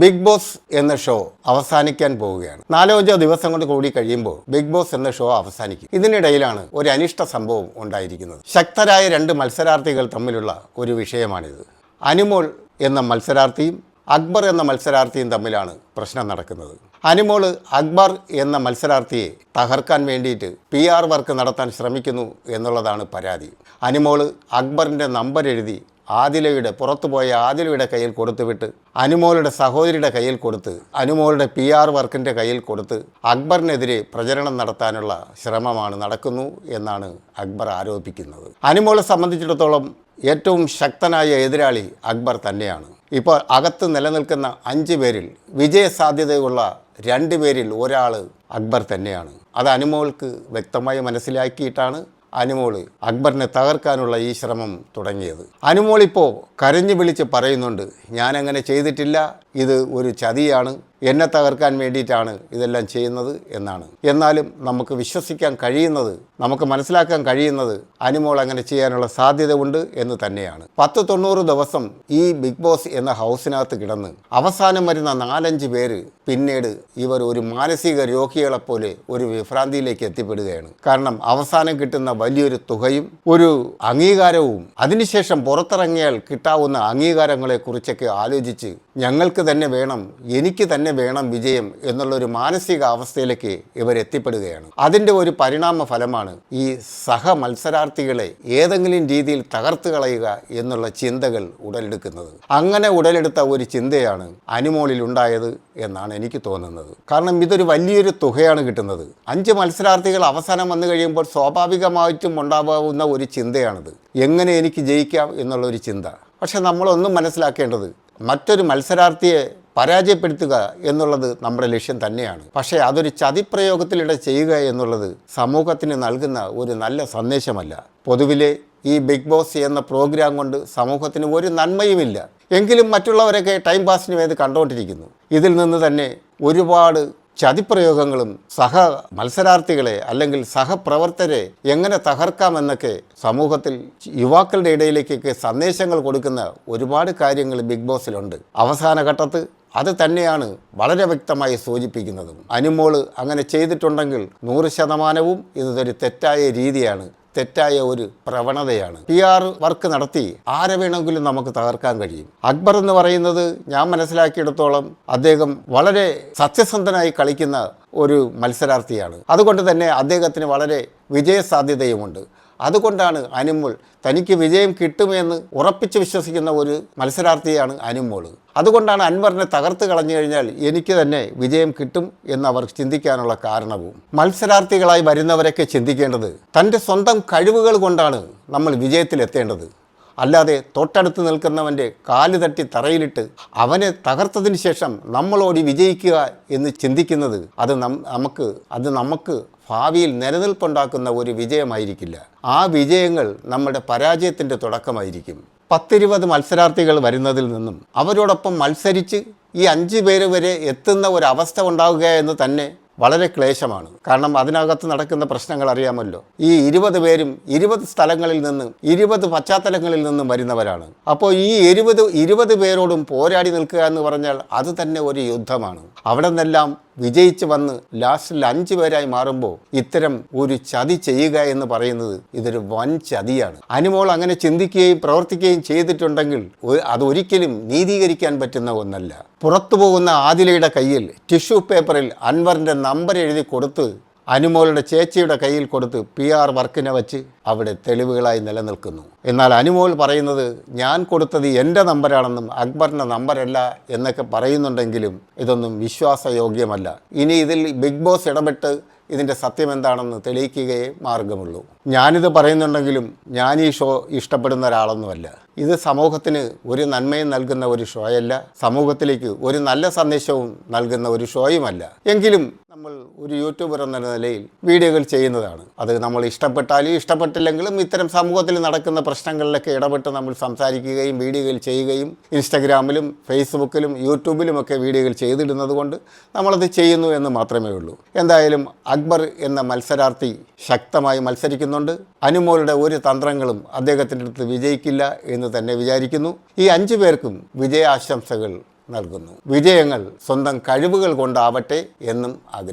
Big boss എന്ന show അവസാനിക്കാൻ പോവുകയാണ്. നാലോ അഞ്ചോ ദിവസം കൊണ്ട് കൂടി കഴിയുമ്പോൾ ബിഗ് ബോസ് എന്ന ഷോ അവസാനിക്കും. ഇതിനിടയിലാണ് ഒരു അനിഷ്ട സംഭവം ഉണ്ടായിരിക്കുന്നത്. ശക്തരായ രണ്ട് മത്സരാർത്ഥികൾ തമ്മിലുള്ള ഒരു വിഷയമാണിത്. അനുമോൾ എന്ന മത്സരാർത്ഥിയും അക്ബർ എന്ന മത്സരാർത്ഥിയും തമ്മിലാണ് പ്രശ്നം നടക്കുന്നത്. അനിമോൾ അക്ബർ എന്ന മത്സരാർത്ഥിയെ തകർക്കാൻ വേണ്ടിയിട്ട് പി ആർ വർക്ക് നടത്താൻ ശ്രമിക്കുന്നു എന്നുള്ളതാണ് പരാതി. അനുമോൾ അക്ബറിന്റെ നമ്പർ എഴുതി ആദിലയുടെ പുറത്തുപോയ ആദിലയുടെ കയ്യിൽ കൊടുത്തുവിട്ട് അനുമോളുടെ സഹോദരിയുടെ കയ്യിൽ കൊടുത്ത് അനുമോളുടെ പി ആർ വർക്കിന്റെ കയ്യിൽ കൊടുത്ത് അക്ബറിനെതിരെ പ്രചരണം നടത്താനുള്ള ശ്രമമാണ് നടക്കുന്നു എന്നാണ് അക്ബർ ആരോപിക്കുന്നത്. അനുമോളെ സംബന്ധിച്ചിടത്തോളം ഏറ്റവും ശക്തനായ എതിരാളി അക്ബർ തന്നെയാണ്. ഇപ്പോൾ അകത്ത് നിലനിൽക്കുന്ന അഞ്ച് പേരിൽ വിജയസാധ്യതയുള്ള രണ്ട് പേരിൽ ഒരാൾ അക്ബർ തന്നെയാണ്. അത് അനുമോൾക്ക് വ്യക്തമായി മനസ്സിലാക്കിയിട്ടാണ് അനുമോൾ അക്ബറിനെ തകർക്കാനുള്ള ഈ ശ്രമം തുടങ്ങിയത്. അനുമോൾ ഇപ്പോൾ കരഞ്ഞു വിളിച്ച് പറയുന്നുണ്ട് ഞാനങ്ങനെ ചെയ്തിട്ടില്ല ഇത് ഒരു ചതിയാണ്. എന്നെ തകർക്കാൻ വേണ്ടിയിട്ടാണ് ഇതെല്ലാം ചെയ്യുന്നത് എന്നാണ്. എന്നാലും നമുക്ക് വിശ്വസിക്കാൻ കഴിയുന്നത് നമുക്ക് മനസ്സിലാക്കാൻ കഴിയുന്നത് അനിമോൾ അങ്ങനെ ചെയ്യാനുള്ള സാധ്യത ഉണ്ട് എന്ന് തന്നെയാണ്. പത്ത് തൊണ്ണൂറ് ദിവസം ഈ ബിഗ് ബോസ് എന്ന ഹൗസിനകത്ത് കിടന്ന് അവസാനം വരുന്ന നാലഞ്ച് പേര് പിന്നീട് ഇവർ ഒരു മാനസിക രോഗികളെപ്പോലെ ഒരു വിഭ്രാന്തിയിലേക്ക് എത്തിപ്പെടുകയാണ്. കാരണം അവസാനം കിട്ടുന്ന വലിയൊരു തുകയും ഒരു അംഗീകാരവും അതിനുശേഷം പുറത്തിറങ്ങിയാൽ കിട്ടാവുന്ന അംഗീകാരങ്ങളെക്കുറിച്ചൊക്കെ ആലോചിച്ച് ഞങ്ങൾക്ക് തന്നെ വേണം എനിക്ക് തന്നെ വേണം വിജയം എന്നുള്ളൊരു മാനസിക അവസ്ഥയിലേക്ക് ഇവർ എത്തിപ്പെടുകയാണ്. അതിന്റെ ഒരു പരിണാമ ഫലമാണ് ഈ സഹ മത്സരാർത്ഥികളെ ഏതെങ്കിലും രീതിയിൽ തകർത്ത് കളയുക എന്നുള്ള ചിന്തകൾ ഉടലെടുക്കുന്നത്. അങ്ങനെ ഉടലെടുത്ത ഒരു ചിന്തയാണ് അനുമോളിൽ ഉണ്ടായത് എന്നാണ് എനിക്ക് തോന്നുന്നത്. കാരണം ഇതൊരു വലിയൊരു തുകയാണ് കിട്ടുന്നത്. അഞ്ച് മത്സരാർത്ഥികൾ അവസാനം വന്നു കഴിയുമ്പോൾ സ്വാഭാവികമായിട്ടും ഉണ്ടാവാവുന്ന ഒരു ചിന്തയാണിത്. എങ്ങനെ എനിക്ക് ജയിക്കാം എന്നുള്ളൊരു ചിന്ത. പക്ഷെ നമ്മളൊന്നും മനസ്സിലാക്കേണ്ടത് മറ്റൊരു മത്സരാർത്ഥിയെ പരാജയപ്പെടുത്തുക എന്നുള്ളത് നമ്മുടെ ലക്ഷ്യം തന്നെയാണ്. പക്ഷേ അതൊരു ചതിപ്രയോഗത്തിലൂടെ ചെയ്യുക എന്നുള്ളത് സമൂഹത്തിന് നൽകുന്ന ഒരു നല്ല സന്ദേശമല്ല. പൊതുവിലെ ഈ ബിഗ് ബോസ് എന്ന പ്രോഗ്രാം കൊണ്ട് സമൂഹത്തിന് ഒരു നന്മയുമില്ല. എങ്കിലും മറ്റുള്ളവരൊക്കെ ടൈം പാസിന് വേണ്ടി കണ്ടുകൊണ്ടിരിക്കുന്നു ഇതിൽ നിന്ന് തന്നെ ഒരുപാട് ചതിപ്രയോഗങ്ങളും സഹ മത്സരാർത്ഥികളെ അല്ലെങ്കിൽ സഹപ്രവർത്തരെ എങ്ങനെ തകർക്കാമെന്നൊക്കെ സമൂഹത്തിൽ യുവാക്കളുടെ ഇടയിലേക്കൊക്കെ സന്ദേശങ്ങൾ കൊടുക്കുന്ന ഒരുപാട് കാര്യങ്ങൾ ബിഗ് ബോസിലുണ്ട്. അവസാന ഘട്ടത്ത് അത് തന്നെയാണ് വളരെ വ്യക്തമായി സൂചിപ്പിക്കുന്നതും. അനുമോൾ അങ്ങനെ ചെയ്തിട്ടുണ്ടെങ്കിൽ നൂറ് ശതമാനവും ഇതൊരു തെറ്റായ രീതിയാണ്. തെറ്റായ ഒരു പ്രവണതയാണ്. പി ആർ വർക്ക് നടത്തി ആരെ വേണമെങ്കിലും നമുക്ക് തകർക്കാൻ കഴിയും. അക്ബർ എന്ന് പറയുന്നത് ഞാൻ മനസ്സിലാക്കിയിടത്തോളം അദ്ദേഹം വളരെ സത്യസന്ധനായി കളിക്കുന്ന ഒരു മത്സരാർത്ഥിയാണ്. അതുകൊണ്ട് തന്നെ അദ്ദേഹത്തിന് വളരെ വിജയസാധ്യതയുമുണ്ട്. അതുകൊണ്ടാണ് അനുമോൾ തനിക്ക് വിജയം കിട്ടുമെന്ന് ഉറപ്പിച്ച് വിശ്വസിക്കുന്ന ഒരു മത്സരാർത്ഥിയാണ് അനുമോൾ. അതുകൊണ്ടാണ് അൻവറിനെ തകർത്ത് കളഞ്ഞു കഴിഞ്ഞാൽ എനിക്ക് തന്നെ വിജയം കിട്ടും എന്ന് അവർ ചിന്തിക്കാനുള്ള കാരണവും. മത്സരാർത്ഥികളായി വരുന്നവരൊക്കെ ചിന്തിക്കേണ്ടത് തന്റെ സ്വന്തം കഴിവുകൾ കൊണ്ടാണ് നമ്മൾ വിജയത്തിലെത്തേണ്ടത്. അല്ലാതെ തൊട്ടടുത്ത് നിൽക്കുന്നവന്റെ കാൽ തട്ടി തറയിലിട്ട് അവനെ തകർത്തതിന് ശേഷം നമ്മളോടി വിജയിക്കുക എന്ന് ചിന്തിക്കുന്നത് അത് നമുക്ക് അത് നമുക്ക് ഭാവിയിൽ നിലനിൽപ്പുണ്ടാക്കുന്ന ഒരു വിജയമായിരിക്കില്ല. ആ വിജയങ്ങൾ നമ്മുടെ പരാജയത്തിന്റെ തുടക്കമായിരിക്കും. പത്തിരുപത് മത്സരാർത്ഥികൾ വരുന്നതിൽ നിന്നും അവരോടൊപ്പം മത്സരിച്ച് ഈ അഞ്ച് പേര് വരെ എത്തുന്ന ഒരു അവസ്ഥ ഉണ്ടാവുക എന്ന് തന്നെ വളരെ ക്ലേശമാണ്. കാരണം അതിനകത്ത് നടക്കുന്ന പ്രശ്നങ്ങൾ അറിയാമല്ലോ. ഈ ഇരുപത് പേരും ഇരുപത് സ്ഥലങ്ങളിൽ നിന്നും ഇരുപത് പശ്ചാത്തലങ്ങളിൽ നിന്നും വരുന്നവരാണ്. അപ്പോൾ ഈ ഇരുപത് ഇരുപത് പേരോടും പോരാടി നിൽക്കുക എന്ന് പറഞ്ഞാൽ അത് തന്നെ ഒരു യുദ്ധമാണ്. അവിടെ നിന്നെല്ലാം വിജയിച്ച് വന്ന് ലാസ്റ്റിൽ അഞ്ച് പേരായി മാറുമ്പോൾ ഇത്തരം ഒരു ചതി ചെയ്യുക എന്ന് പറയുന്നത് ഇതൊരു വൻ ചതിയാണ്. അനുമോൾ അങ്ങനെ ചിന്തിക്കുകയും പ്രവർത്തിക്കുകയും ചെയ്തിട്ടുണ്ടെങ്കിൽ അതൊരിക്കലും നീതീകരിക്കാൻ പറ്റുന്ന ഒന്നല്ല. പുറത്തു പോകുന്ന ആദിലയുടെ കയ്യിൽ ടിഷ്യൂ പേപ്പറിൽ അൻവറിന്റെ നമ്പർ എഴുതി കൊടുത്ത് അനുമോളുടെ ചേച്ചിയുടെ കയ്യിൽ കൊടുത്ത് പി ആർ വർക്കിനെ വച്ച് അവിടെ തെളിവുകളായി നിലനിൽക്കുന്നു. എന്നാൽ അനുമോൾ പറയുന്നത് ഞാൻ കൊടുത്തത് എന്റെ നമ്പരാണെന്നും അക്ബറിന്റെ നമ്പരല്ല എന്നൊക്കെ പറയുന്നുണ്ടെങ്കിലും ഇതൊന്നും വിശ്വാസയോഗ്യമല്ല. ഇനി ഇതിൽ ബിഗ് ബോസ് ഇടപെട്ട് ഇതിന്റെ സത്യം എന്താണെന്ന് തെളിയിക്കുകയേ മാർഗമുള്ളൂ. ഞാനിത് പറയുന്നുണ്ടെങ്കിലും ഞാൻ ഈ ഷോ ഇഷ്ടപ്പെടുന്ന ഒരാളൊന്നുമല്ല. ഇത് സമൂഹത്തിന് ഒരു നന്മയും നൽകുന്ന ഒരു ഷോയല്ല. സമൂഹത്തിലേക്ക് ഒരു നല്ല സന്ദേശവും നൽകുന്ന ഒരു ഷോയുമല്ല. എങ്കിലും നമ്മൾ ഒരു യൂട്യൂബർ എന്ന നിലയിൽ വീഡിയോകൾ ചെയ്യുന്നതാണ്. അത് നമ്മൾ ഇഷ്ടപ്പെട്ടാലും ഇഷ്ടപ്പെട്ടില്ലെങ്കിലും ഇത്തരം സമൂഹത്തിൽ നടക്കുന്ന പ്രശ്നങ്ങളിലൊക്കെ ഇടപെട്ട് നമ്മൾ സംസാരിക്കുകയും വീഡിയോകൾ ചെയ്യുകയും ഇൻസ്റ്റഗ്രാമിലും ഫേസ്ബുക്കിലും യൂട്യൂബിലുമൊക്കെ വീഡിയോകൾ ചെയ്തിടുന്നത് കൊണ്ട് നമ്മളത് ചെയ്യുന്നു എന്ന് മാത്രമേ ഉള്ളൂ. എന്തായാലും അക്ബർ എന്ന മത്സരാർത്ഥി ശക്തമായി മത്സരിക്കുന്നുണ്ട്. അനുമോളുടെ ഒരു തന്ത്രങ്ങളും അദ്ദേഹത്തിന്റെ അടുത്ത് വിജയിക്കില്ല എന്ന് തന്നെ വിചാരിക്കുന്നു. ഈ അഞ്ചു പേർക്കും വിജയാശംസകൾ. നൽകുന്നു. വിജയങ്ങൾ സ്വന്തം കഴിവുകൾ കൊണ്ടാവട്ടെ എന്നും ആഗ്രഹിക്കുന്നു.